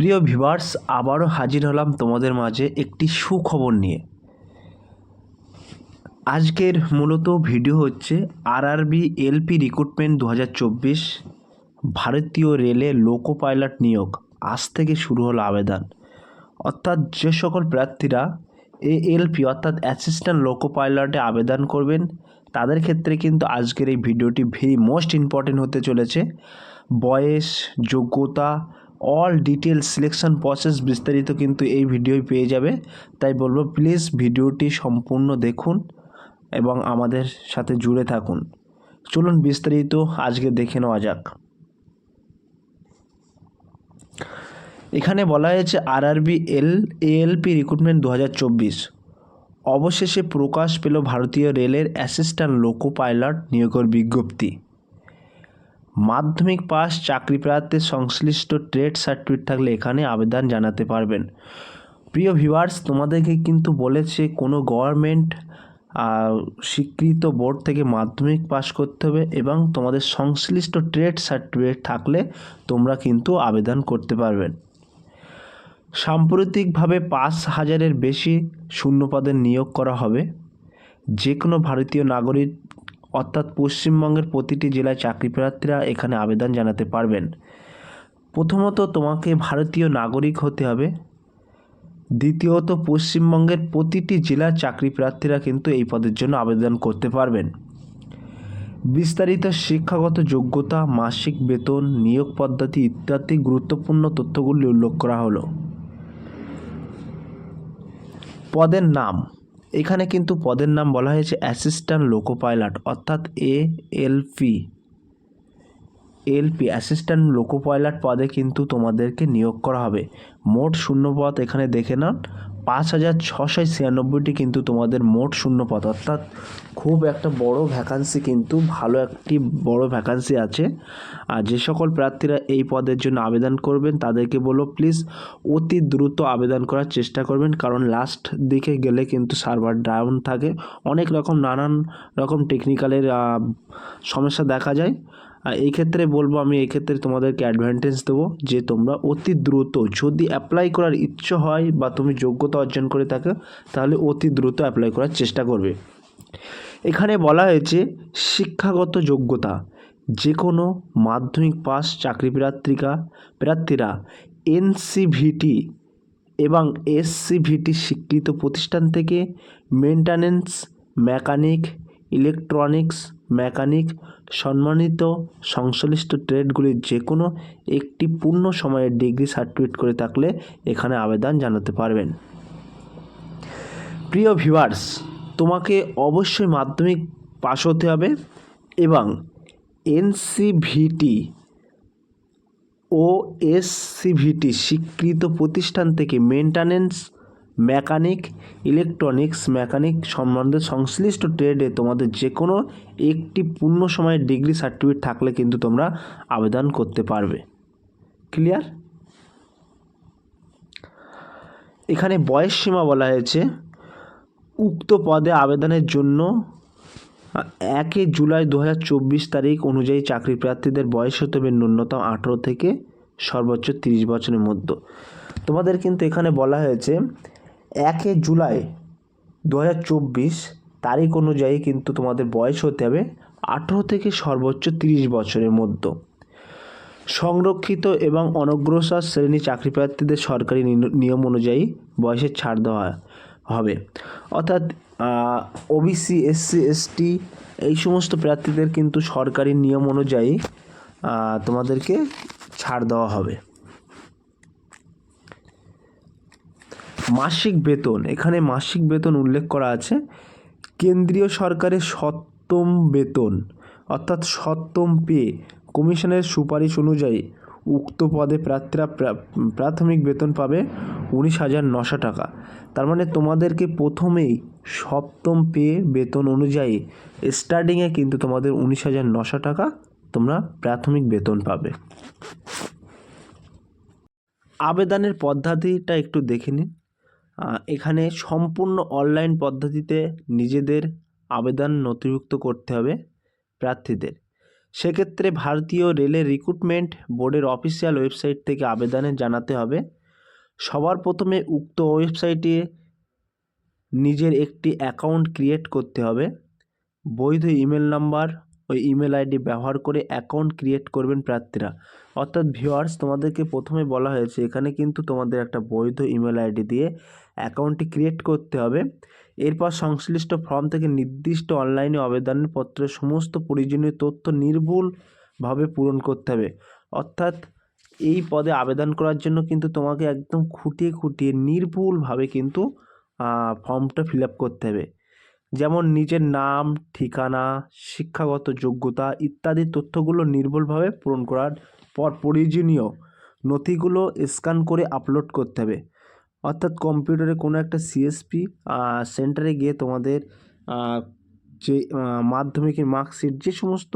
প্রিয় ভিভার্স আবারও হাজির হলাম তোমাদের মাঝে একটি সুখবর নিয়ে। আজকের মূলত ভিডিও হচ্ছে আরআরবি এলপি রিক্রুটমেন্ট দু হাজার চব্বিশ ভারতীয় রেলে লোকো পাইলট নিয়োগ। আজ থেকে শুরু হলো আবেদন। অর্থাৎ যে সকল প্রার্থীরা এএলপি অর্থাৎ অ্যাসিস্ট্যান্ট লোকো পাইলটে আবেদন করবেন, তাদের ক্ষেত্রে কিন্তু আজকের এই ভিডিওটি ভেরি মোস্ট ইম্পর্টেন্ট হতে চলেছে। বয়স, যোগ্যতা অল ডিটেলস সিলেকশন প্রসেস বিস্তারিত কিন্তু এই ভিডিওয় পেয়ে যাবে। তাই বলব প্লিজ ভিডিওটি সম্পূর্ণ দেখুন এবং আমাদের সাথে জুড়ে থাকুন। চলুন বিস্তারিত আজকে দেখে নেওয়া যাক। এখানে বলা হয়েছে আর আরআরবি এল এএলপি রিক্রুটমেন্ট দু হাজার চব্বিশ। অবশেষে প্রকাশ পেল ভারতীয় রেলের অ্যাসিস্ট্যান্ট লোকো পাইলট নিয়োগের বিজ্ঞপ্তি। মাধ্যমিক পাস চাকরি প্রার্থীর সংশ্লিষ্ট ট্রেড সার্টিফিকেট থাকলে এখানে আবেদন জানাতে পারবেন। প্রিয় ভিউয়ার্স তোমাদেরকে কিন্তু বলেছে কোনো গভর্নমেন্ট স্বীকৃত বোর্ড থেকে মাধ্যমিক পাস করতে হবে এবং তোমাদের সংশ্লিষ্ট ট্রেড সার্টিফিকেট থাকলে তোমরা কিন্তু আবেদন করতে পারবেন। সাম্প্রতিকভাবে পাঁচ হাজারের বেশি শূন্যপদের নিয়োগ করা হবে। যে কোনো ভারতীয় নাগরিক অর্থাৎ পশ্চিমবঙ্গের প্রতিটি জেলায় চাকরি প্রার্থীরা এখানে আবেদন জানাতে পারবেন। প্রথমত তোমাকে ভারতীয় নাগরিক হতে হবে। দ্বিতীয়ত পশ্চিমবঙ্গের প্রতিটি জেলার চাকরি প্রার্থীরা কিন্তু এই পদের জন্য আবেদন করতে পারবেন। বিস্তারিত শিক্ষাগত যোগ্যতা, মাসিক বেতন, নিয়োগ পদ্ধতি ইত্যাদি গুরুত্বপূর্ণ তথ্যগুলি উল্লেখ করা হলো। পদের নাম এখানে কিন্তু পদের নাম বলা হয়েছে অ্যাসিস্ট্যান্ট লোকো পাইলট অর্থাৎ A LP LP assistant loco pilot পদে কিন্তু তোমাদেরকে নিয়োগ করা হবে। মোট শূন্য পদ এখানে দেখে নাও। পাঁচ হাজার ছশো ছিয়ানব্বইটি কিন্তু তোমাদের মোট শূন্য পদ। অর্থাৎ খুব একটা বড় ভ্যাকান্সি কিন্তু ভালো একটি বড় ভ্যাকান্সি আছে। আর যে সকল প্রার্থীরা এই পদের জন্য আবেদন করবেন, তাদেরকে বলো প্লিজ অতি দ্রুত আবেদন করার চেষ্টা করবেন, কারণ লাস্ট দিকে গেলে কিন্তু সার্ভার ডাউন থাকে। অনেক রকম নানান রকম টেকনিক্যালের সমস্যা দেখা যায়। আর এই ক্ষেত্রে বলব আমি এই ক্ষেত্রে তোমাদেরকে অ্যাডভান্টেজ দেবো যে তোমরা অতি দ্রুত যদি অ্যাপ্লাই করার ইচ্ছে হয় বা তুমি যোগ্যতা অর্জন করে থাকো, তাহলে অতি দ্রুত অ্যাপ্লাই করার চেষ্টা করবে। এখানে বলা হয়েছে শিক্ষাগত যোগ্যতা যে কোনো মাধ্যমিক পাস চাকরি প্রার্থিকা, প্রার্থীরা এনসিভিটি এবং এসসিভিটি স্বীকৃত প্রতিষ্ঠান থেকে মেনটেন্যান্স মেকানিক ইলেকট্রনিক্স মেকানিক, সম্মানিত সংশ্লিষ্ট ট্রেডগুলির যে কোনো একটি পূর্ণ সময়ের ডিগ্রি সার্টিফিকেট করে থাকলে এখানে আবেদন জানাতে পারবেন। প্রিয় ভিউয়ার্স, তোমাকে অবশ্যই মাধ্যমিক পাস হতে হবে এবং এনসিভিটি ও এসসিভিটি স্বীকৃত প্রতিষ্ঠান থেকে মেনটেন্যান্স মেকানিক, ইলেকট্রনিক্স, মেকানিক সম্বন্ধে সংশ্লিষ্ট ট্রেডে তোমাদের যে কোনো একটি পূর্ণ সময়ের ডিগ্রি সার্টিফিকেট থাকলে কিন্তু তোমরা আবেদন করতে পারবে। ক্লিয়ার? এখানে বয়স সীমা বলা হয়েছে। উক্ত পদে আবেদনের জন্য একই জুলাই দু হাজার চব্বিশ তারিখ অনুযায়ী চাকরি প্রার্থীদের বয়স হতে হবে ন্যূনতম আঠেরো থেকে সর্বোচ্চ তিরিশ বছরের মধ্যে। তোমাদের কিন্তু এখানে বলা হয়েছে একে জুলাই দু হাজার চব্বিশ তারিখ অনুযায়ী কিন্তু তোমাদের বয়স হতে হবে আঠেরো থেকে সর্বোচ্চ তিরিশ বছরের মধ্যে। সংরক্ষিত এবং অনগ্রসর শ্রেণি চাকরি প্রার্থীদের সরকারি নিয়ম অনুযায়ী বয়সের ছাড় দেওয়া হবে। অর্থাৎ ওবিসি এসসি এসটি এই সমস্ত প্রার্থীদের কিন্তু সরকারি নিয়ম অনুযায়ী তোমাদেরকে ছাড় দেওয়া হবে। মাসিক বেতন, এখানে মাসিক বেতন উল্লেখ করা আছে। কেন্দ্রীয় সরকারের সপ্তম বেতন, অর্থাৎ সপ্তম পে, কমিশনের সুপারিশ অনুযায়ী উক্ত পদে প্রার্থীরা প্রাথমিক বেতন পাবে উনিশ হাজার নশো টাকা। তার মানে তোমাদেরকে প্রথমেই সপ্তম পে বেতন অনুযায়ী স্টার্টিংয়ে কিন্তু তোমাদের উনিশ হাজার নশো টাকা তোমরা প্রাথমিক বেতন পাবে। আবেদনের পদ্ধতিটা একটু দেখে নিন। এখানে সম্পূর্ণ অনলাইন পদ্ধতিতে নিজেদের আবেদন নথিভুক্ত করতে হবে প্রার্থীদের। সেক্ষেত্রে ভারতীয় রেলের রিক্রুটমেন্ট বোর্ডের অফিসিয়াল ওয়েবসাইট থেকে আবেদনে জানাতে হবে। সবার প্রথমে উক্ত ওয়েবসাইটে নিজের একটি অ্যাকাউন্ট ক্রিয়েট করতে হবে। বৈধ ইমেল নাম্বার ওই ইমেল আইডি ব্যবহার করে অ্যাকাউন্ট ক্রিয়েট করবেন প্রার্থীরা। অর্থাৎ ভিউয়ার্স তোমাদেরকে প্রথমে বলা হয়েছে, এখানে কিন্তু তোমাদের একটা বৈধ ইমেল আইডি দিয়ে অ্যাকাউন্টটি ক্রিয়েট করতে হবে। এরপর সংশ্লিষ্ট ফর্ম থেকে নির্দিষ্ট অনলাইনে আবেদনপত্রের সমস্ত প্রয়োজনীয় তথ্য নির্ভুলভাবে পূরণ করতে হবে। অর্থাৎ এই পদে আবেদন করার জন্য কিন্তু তোমাকে একদম খুঁটিয়ে খুঁটিয়ে নির্ভুলভাবে কিন্তু ফর্মটা ফিল আপ করতে হবে। যেমন নিজের নাম, ঠিকানা, শিক্ষাগত যোগ্যতা ইত্যাদি তথ্যগুলো নির্ভুলভাবে পূরণ করার পর প্রয়োজনীয় নথিগুলো স্ক্যান করে আপলোড করতে হবে। অর্থাৎ কম্পিউটারে কোনো একটা সিএসপি সেন্টারে গিয়ে তোমাদের যে মাধ্যমিকের মার্কশিট যে সমস্ত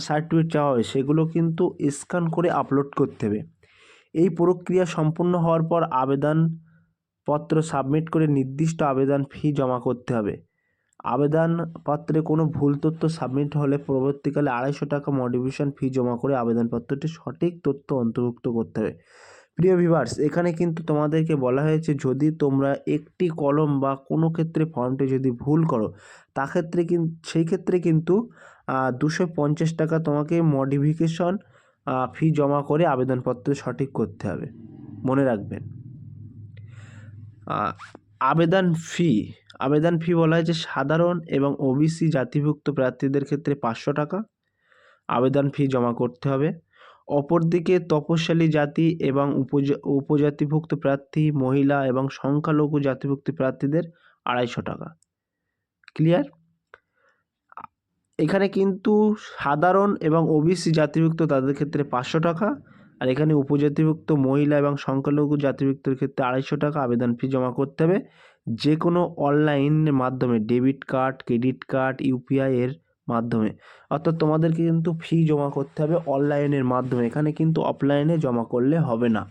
সার্টিফিকেট চাওয়া হয় সেগুলো কিন্তু স্ক্যান করে আপলোড করতে হবে। এই প্রক্রিয়া সম্পূর্ণ হওয়ার পর আবেদনপত্র সাবমিট করে নির্দিষ্ট আবেদন ফি জমা করতে হবে। আবেদনপত্রে কোনো ভুল তথ্য সাবমিট হলে পরবর্তীকালে আড়াইশো টাকা মডিফিকেশন ফি জমা করে আবেদনপত্রটি সঠিক তথ্য অন্তর্ভুক্ত করতে হবে। প্রিয় ভিভার্স এখানে কিন্তু তোমাদেরকে বলা হয়েছে, যদি তোমরা একটি কলম বা কোনো ক্ষেত্রে ফর্মটি যদি ভুল করো তা ক্ষেত্রে কিন্তু সেই ক্ষেত্রে কিন্তু দুশো পঞ্চাশ টাকা তোমাকে মডিফিকেশন ফি জমা করে আবেদনপত্র সঠিক করতে হবে। মনে রাখবেন। আবেদন ফি আবেদন ফি বলা হয়েছে সাধারণ এবং ওবিসি জাতিভুক্ত প্রার্থীদের ক্ষেত্রে পাঁচশো টাকা। আবেদন ফি জমা করতে হবে। অপরদিকে তপশিলি জাতি এবং উপজা, উপজাতিভুক্ত প্রার্থী, মহিলা এবং সংখ্যালঘু জাতিভুক্ত প্রার্থীদের আড়াইশো টাকা। ক্লিয়ার এখানে কিন্তু সাধারণ এবং ওবিসি জাতিভুক্ত তাদের ক্ষেত্রে পাঁচশো টাকা আর এখানে উপজাতিভুক্ত মহিলা এবং সংখ্যালঘু জাতিভুক্তের ক্ষেত্রে আড়াইশো টাকা আবেদন ফি জমা করতে হবে। যে কোনো অনলাইনের মাধ্যমে, debit card, credit card UPI এর মাধ্যমে। অর্থাৎ তোমাদেরকে কিন্তু ফি জমা করতে হবে অনলাইনের মাধ্যমে। এখানে কিন্তু অফলাইনে জমা করলে হবে না।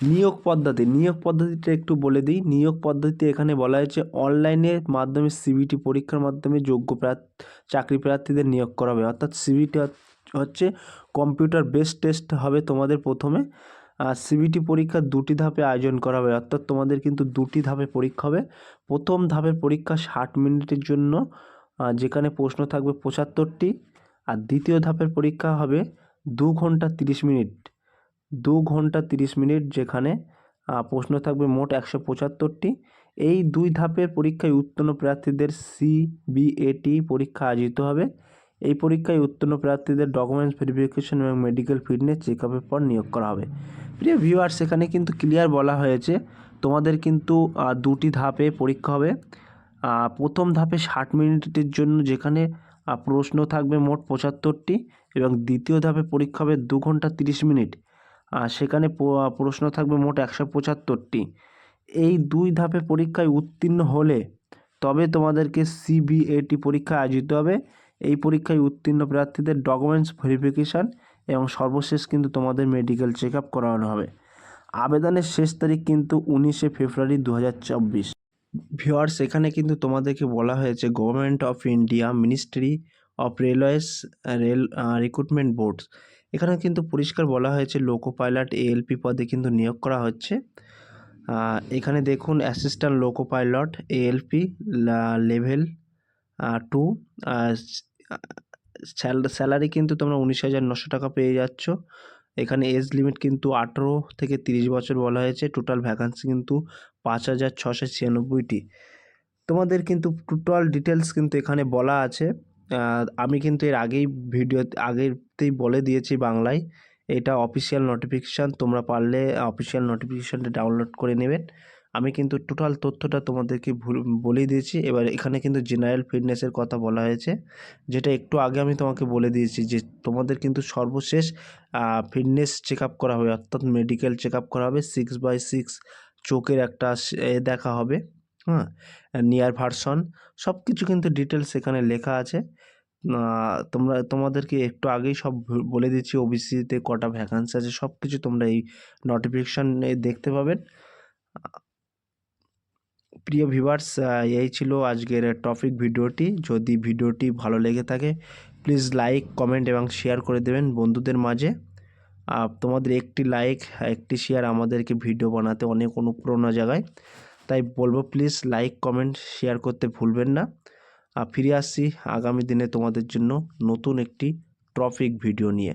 নিয়োগ পদ্ধতি। নিয়োগ পদ্ধতিটা একটু বলে দিই। নিয়োগ পদ্ধতিতে এখানে বলা হয়েছে অনলাইনের মাধ্যমে সিবিটি পরীক্ষার মাধ্যমে যোগ্য প্রার্থী, চাকরি প্রার্থীদের নিয়োগ করা হবে। অর্থাৎ সিবিটি হচ্ছে কম্পিউটার বেস টেস্ট হবে তোমাদের প্রথমে। সিবিটি পরীক্ষা দুটি ধাপে আয়োজন করা হবে। অর্থাৎ তোমাদের কিন্তু দুটি ধাপে পরীক্ষা হবে। প্রথম ধাপের পরীক্ষা ষাট মিনিটের জন্য যেখানে প্রশ্ন থাকবে পঁচাত্তরটি। আর দ্বিতীয় ধাপের পরীক্ষা হবে দু ঘণ্টা তিরিশ মিনিট। দু ঘণ্টা তিরিশ মিনিট যেখানে প্রশ্ন থাকবে মোট একশো পঁচাত্তরটি। এই দুই ধাপের পরীক্ষায় উত্তীর্ণ প্রার্থীদের সিবিএটি পরীক্ষা আয়োজিত হবে। এই পরীক্ষায় উত্তীর্ণ প্রার্থীদের ডকুমেন্টস ভেরিফিকেশন এবং মেডিকেল ফিটনেস চেক আপের পর নিয়োগ করা হবে। প্রিয় ভিউয়ার্স এখানে কিন্তু ক্লিয়ার বলা হয়েছে, তোমাদের কিন্তু দুটি ধাপে পরীক্ষা হবে। প্রথম ধাপে ষাট মিনিটের জন্য যেখানে প্রশ্ন থাকবে মোট পঁচাত্তরটি এবং দ্বিতীয় ধাপে পরীক্ষা হবে দু ঘণ্টা তিরিশ মিনিট। সেখানে প্রশ্ন থাকবে মোট একশো পঁচাত্তরটি। এই দুই ধাপে পরীক্ষায় উত্তীর্ণ হলে তবে তোমাদেরকে সিবিএটি পরীক্ষা আয়োজিত হবে। এই পরীক্ষায় উত্তীর্ণ প্রার্থীদের ডকুমেন্টস ভেরিফিকেশান এবং সর্বশেষ কিন্তু তোমাদের মেডিকেল চেক আপ করানো হবে। আবেদনের শেষ তারিখ কিন্তু উনিশে ফেব্রুয়ারি দু হাজার চব্বিশ। ভিওয়ার্স এখানে কিন্তু তোমাদেরকে বলা হয়েছে government of India ministry of railways rail recruitment board এখানে কিন্তু পরিষ্কার বলা হয়েছে লোকো পাইলট এএলপি পদে কিন্তু নিয়োগ করা হচ্ছে। এখানে দেখুন assistant loco pilot ALP level two salary কিন্তু তোমরা উনিশ হাজার নশো টাকা পেয়ে যাচ্ছ। এখানে এজ লিমিট কিন্তু আঠেরো থেকে তিরিশ বছর বলা হয়েছে। টোটাল ভ্যাকান্সি কিন্তু পাঁচ হাজার ছশো ছিয়ানব্বইটি। তোমাদের কিন্তু টোটাল ডিটেলস কিন্তু এখানে বলা আছে। আমি কিন্তু এর আগেই ভিডিও আগেতেই বলে দিয়েছি বাংলায়। এটা অফিসিয়াল নোটিফিকেশান তোমরা পারলে অফিসিয়াল নোটিফিকেশানটা ডাউনলোড করে নেবেন আমি কিন্তু টোটাল তথ্যটা তোমাদেরকে ভুল- বলেই দিয়েছি। এবার এখানে কিন্তু জেনারেল ফিটনেসের কথা বলা হয়েছে, যেটা একটু আগে আমি তোমাকে বলে দিয়েছি যে তোমাদের কিন্তু সর্বশেষ ফিটনেস চেক আপ করা হবে, অর্থাৎ মেডিকেল চেক আপ করা হবে সিক্স বাই সিক্স চোখের একটা দেখা হবে হ্যাঁ নিয়ার ভার্সন সব কিছু কিন্তু ডিটেলস এখানে লেখা আছে। তোমরা, তোমাদেরকে একটু আগেই সব বলে দিচ্ছি ওবিসিতে কটা ভ্যাকান্সি আছে সব কিছু তোমরা এই নোটিফিকেশানে দেখতে পাবেন প্রিয় ভিভার্স এই ছিল আজকের টপিক ভিডিওটি। যদি ভিডিওটি ভালো লেগে থাকে, প্লিজ লাইক, কমেন্ট এবং শেয়ার করে দেবেন বন্ধুদের মাঝে। তোমাদের একটি লাইক, একটি শেয়ার আমাদেরকে ভিডিও বানাতে অনেক অনুপ্রেরণা জাগায়। তাই বলব, প্লিজ লাইক, কমেন্ট, শেয়ার করতে ভুলবেন না। ফিরে আসছি আগামী দিনে তোমাদের জন্য নতুন একটি টপিক ভিডিও নিয়ে।